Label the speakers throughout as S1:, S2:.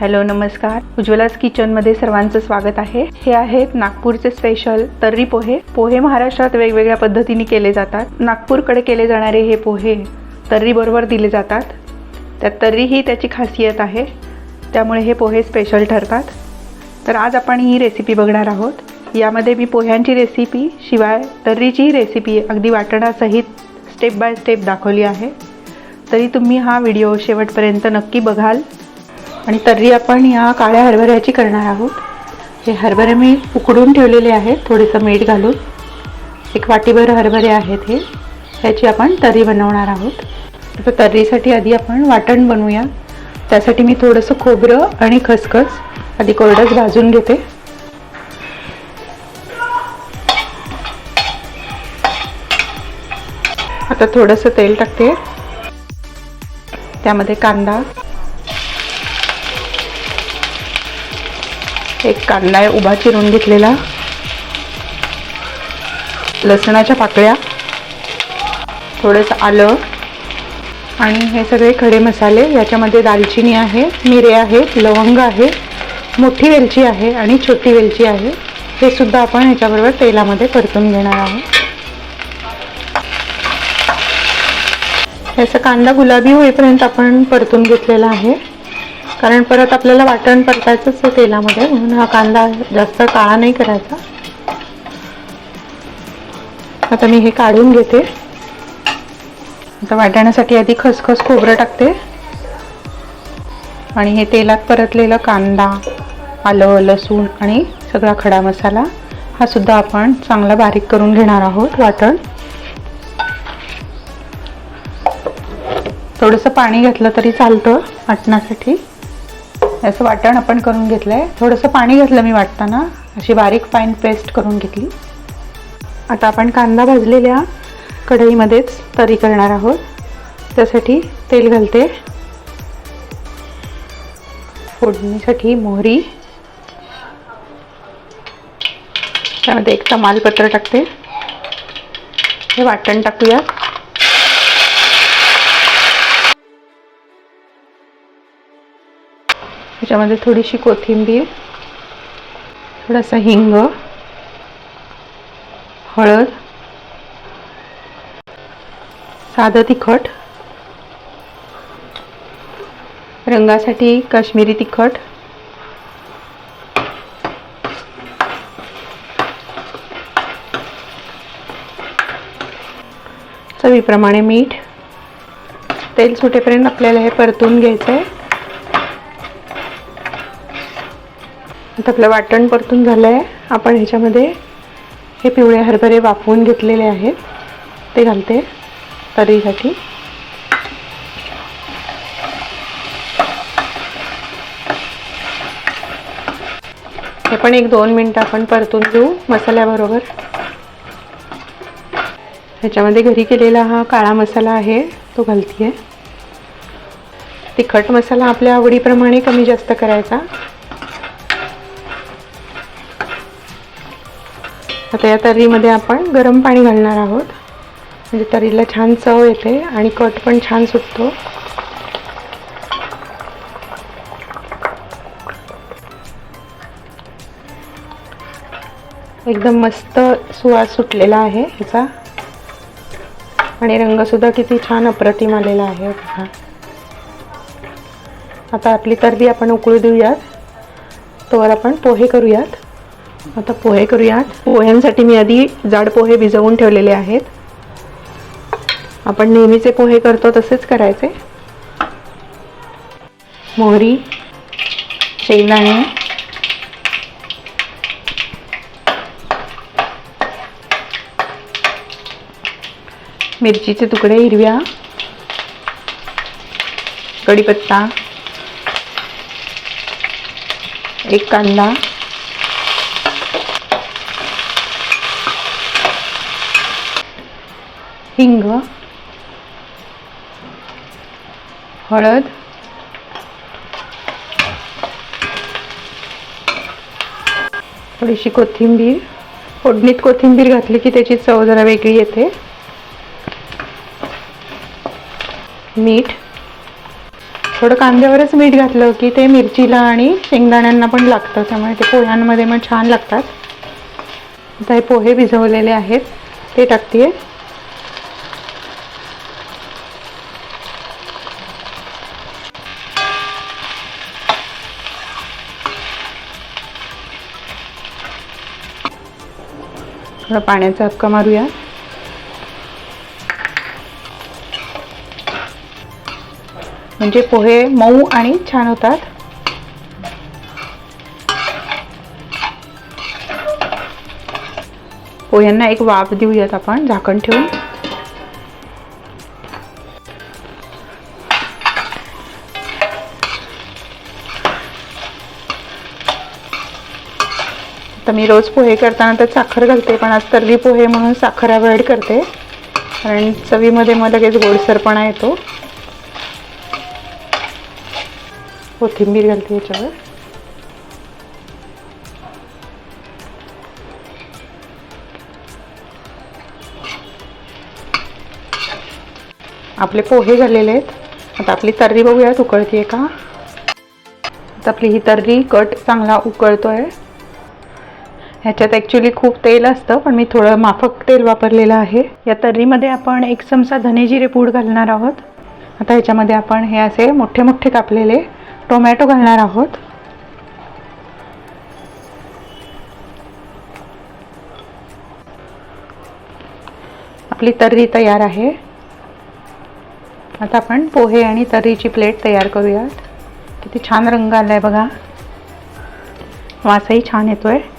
S1: Hello नमस्कार. उज्ज्वलाच किचनमध्ये सर्वांचं स्वागत आहे. हे आहेत नागपूरचे स्पेशल तर्री पोहे. पोहे महाराष्ट्रात वेगवेगळ्या पद्धतीने केले जातात. नागपूरकडे केले जाणारे हे पोहे तर्रीबरोबर दिले जातात. त्यात तर्री ही त्याची खासियत आहे. त्यामुळे हे पोहे स्पेशल ठरतात. तर आज आपण ही रेसिपी बघणार आहोत. यामध्ये मी पोह्यांची रेसिपी शिवाय तर्रीचीही रेसिपी अगदी वाटणासहित स्टेप बाय स्टेप दाखवली आहे. तरी तुम्ही हा व्हिडिओ शेवटपर्यंत नक्की बघाल. आणि तर्री आपण या काळ्या हरभऱ्याची करणार आहोत. हे हरभरे मी उकडून ठेवलेले आहेत थोडंसं मीठ घालून. एक वाटीभर हरभरे आहेत हे. ह्याची आपण तर्री बनवणार आहोत. तर तर्रीसाठी आधी आपण वाटण बनवूया. त्यासाठी मी थोडंसं खोबरं आणि खसखस आधी कोरडंच भाजून घेते. आता थोडंसं तेल टाकते. त्यामध्ये कांदा एक कांदा आहे उभा चिरून घेतलेला. लसणाच्या पाकळ्या. थोडंसं आलं. आणि हे सगळे खडे मसाले याच्यामध्ये दालचिनी आहे मिरे आहेत लवंग आहे मोठी वेलची आहे आणि छोटी वेलची आहे. हे सुद्धा आपण ह्याच्याबरोबर तेलामध्ये परतून घेणार आहोत. याचा कांदा गुलाबी होईपर्यंत आपण परतून घेतलेला आहे. कारण परत आपल्याला वाटण परतायचंच आहे तेलामध्ये म्हणून हा कांदा जास्त काळा नाही करायचा. आता मी हे काढून घेते. आता वाटण्यासाठी आधी खसखस खोबरं टाकते. आणि हे तेलात परतलेलं कांदा आलं लसूण आणि सगळा खडा मसाला हा सुद्धा आपण चांगला बारीक करून घेणार आहोत वाटण. थोडंसं पाणी घातलं तरी चालतं वाटण्यासाठी. याचं वाटण आपण करून घेतलं आहे थोडंसं पाणी घातलं मी वाटताना. अशी बारीक फाईन पेस्ट करून घेतली. आता आपण कांदा भाजलेल्या कढईमध्येच तरी करणार आहोत. त्यासाठी तेल घालते. फोडणीसाठी मोहरी. त्यामध्ये एक तमालपत्र टाकते. हे वाटण टाकूयात. त्याच्यामध्ये थोडीशी कोथिंबीर थोडासा हिंग हळद साधं तिखट रंगासाठी काश्मीरी तिखट चवीप्रमाणे मीठ. तेल सुटेपर्यंत आपल्याला हे परतून घ्यायचं आहे आता आपलं वाटण परतून झालं आहे आपण ह्याच्यामध्ये हे पिवळे हरभरे वाफवून घेतलेले आहेत. ते घालते तरीसाठी. हे पण एक दोन मिनटं आपण परतून घेऊ मसाल्याबरोबर. ह्याच्यामध्ये घरी केलेला हा काळा मसाला आहे तो घालती आहे तिखट मसाला आपल्या आवडीप्रमाणे कमी जास्त करायचा. आता या तर्रीमध्ये आपण गरम पाणी घालणार आहोत. म्हणजे तर्रीला छान चव येते आणि कट पण छान सुटतो. एकदम मस्त सुवास सुटलेला आहे ह्याचा. आणि रंगसुद्धा किती छान अप्रतिम आलेला आहे बघा. आता आपली तर्री आपण उकळू देऊयात. तोवर आपण पोहे करूयात. आता पोहे करूयात. पोह्यांसाठी मी आधी जाड पोहे भिजवून ठेवलेले आहेत. आपण नेहमीचे पोहे करतो तसेच करायचे. मोहरी शेंगदाणे. मिरचीचे तुकडे हिरव्या. कढीपत्ता. एक कांदा. हिंग हळद थोडीशी कोथिंबीर फोडणीत कोथिंबीर घातली की त्याची चव जरा वेगळी येते. मीठ. थोडं कांद्यावरच मीठ घातलं की ते मिरचीला आणि शेंगदाण्यांना पण लागतं त्यामुळे ते पोह्यांमध्ये मग छान लागतात. आता हे पोहे भिजवलेले आहेत ते टाकते थोडा पाण्याचा हक्का मारूया. म्हणजे पोहे मऊ आणि छान होतात. पोह्यांना एक वाफ देऊयात आपण झाकण ठेवून. तर मी रोज पोहे करताना तर साखर घालते पण आज तर्री पोहे म्हणून साखर अवॉइड करते. कारण चवीमध्ये मग लगेच गोडसरपणा येतो. कोथिंबीर घालते याच्यावर. आपले पोहे झालेले आहेत. आता आपली तर्री बघूयात उकळते का? आता आपली ही तर्री कट चांगला उकळतोय. ह्याच्यात ॲक्च्युली खूप तेल असतं पण मी थोडं माफक तेल वापरलेलं आहे. या तर्रीमध्ये आपण एक चमचा धनेजिरे पूड घालणार आहोत. आता ह्याच्यामध्ये आपण हे असे मोठे मोठे कापलेले टोमॅटो घालणार आहोत. आपली तर्री तयार आहे. आता आपण पोहे आणि तर्रीची प्लेट तयार करूयात. किती छान रंग आला आहे बघा. वासही छान येतो आहे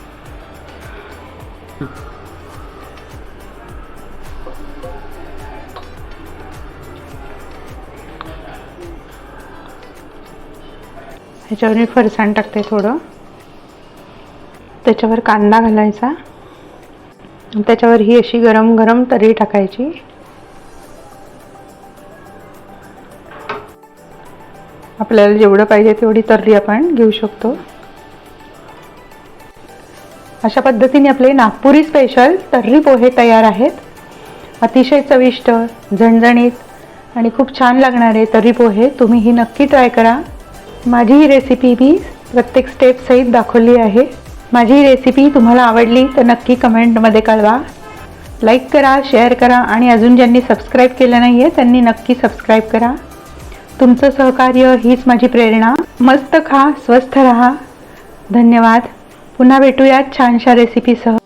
S1: ह्याच्यावर मी फरसाण टाकते थोडं. त्याच्यावर कांदा घालायचा. त्याच्यावर ही अशी गरम गरम तर्री टाकायची. आपल्याला जेवढं पाहिजे तेवढी तर्री आपण घेऊ शकतो. अशा पद्धतीने आपले नागपुरी स्पेशल तर्री पोहे तयार आहेत. अतिशय चविष्ट झणझणीत आणि खूप छान लागणारे तर्री पोहे तुम्ही ही नक्की ट्राय करा. माझी ही रेसिपी मी प्रत्येक स्टेप सहित दाखवली आहे. माझी ही रेसिपी तुम्हाला आवडली तर नक्की कमेंटमध्ये कळवा. लाईक करा शेअर करा आणि अजून ज्यांनी सबस्क्राईब केलं नाही आहे त्यांनी नक्की सबस्क्राईब करा. तुमचं सहकार्य हीच माझी प्रेरणा. मस्त खा स्वस्थ रहा. धन्यवाद. पुन्हा भेटूयात छानशा रेसिपीसह